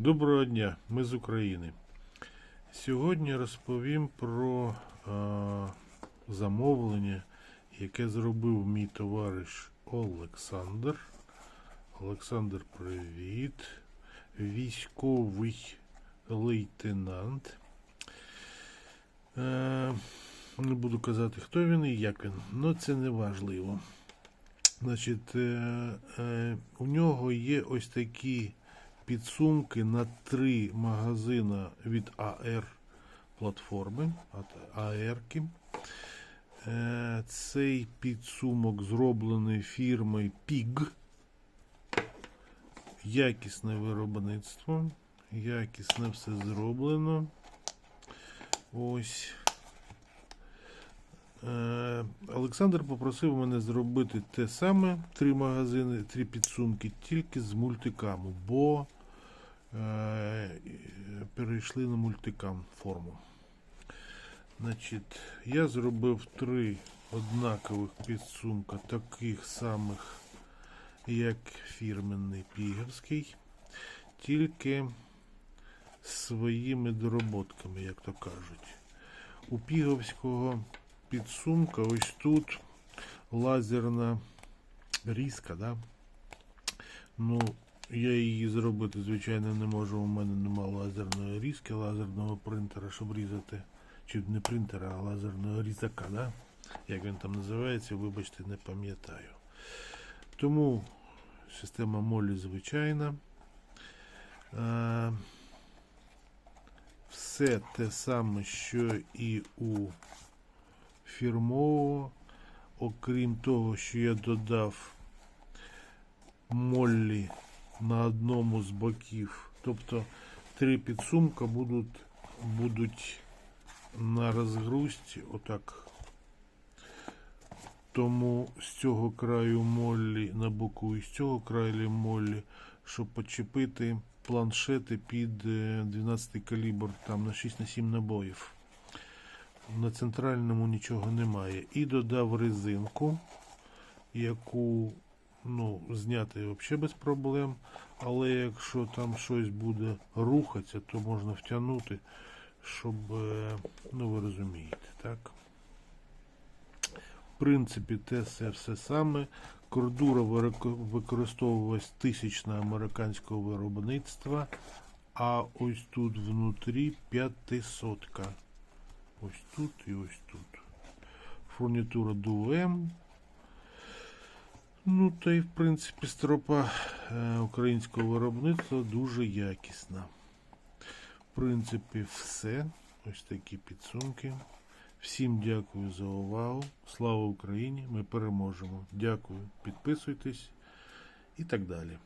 Доброго дня, ми з України. Сьогодні розповім про е, замовлення, яке зробив мій товариш Олександр. Олександр, привіт. Військовий лейтенант. Е, не буду казати, хто він і як він, але це не важливо. Значить, е, е, у нього є ось такі підсумки на три магазина від АР платформи. АРки. Е, Цей підсумок зроблений фірмою PIG. Якісне виробництво. Якісне все зроблено. Ось. Е, Олександр попросив мене зробити те саме, три магазини, три підсумки, тільки з мультикаму, бо перейшли на мультикам форму. Значить, я зробив три однакових підсумка, таких самих, як фірменний пігерський, тільки своїми дороботками, як то кажуть. У піговського підсумка ось тут лазерна різка, да? Ну, я її зробити, звичайно, не можу. У мене нема лазерної різки, лазерного принтера, щоб різати. Чи не принтера, а лазерного різака, да? Як він там називається, вибачте, не пам'ятаю. Тому система молі звичайна. Все те саме, що і у фірмового, окрім того, що я додав моллі на одному з боків. Тобто три підсумка будуть, будуть на розгрузці, отак. Тому з цього краю моллі на боку і з цього краю моллі, щоб почепити планшети під е, 12 калібр там на 6 на 7 набоїв. На центральному нічого немає. І додав резинку, яку ну, зняти взагалі без проблем. Але якщо там щось буде рухатися, то можна втягнути, щоб, е, ну ви розумієте, так? В принципі, те все, все саме. Кордура використовувалась тисячна американського виробництва, а ось тут внутрі п'ятисотка. Ось тут і ось тут. Фурнітура Дувем. Ну, та й в принципі стропа е, українського виробництва дуже якісна. В принципі, все. Ось такі підсумки. Всім дякую за увагу. Слава Україні! Ми переможемо. Дякую. Підписуйтесь і так далі.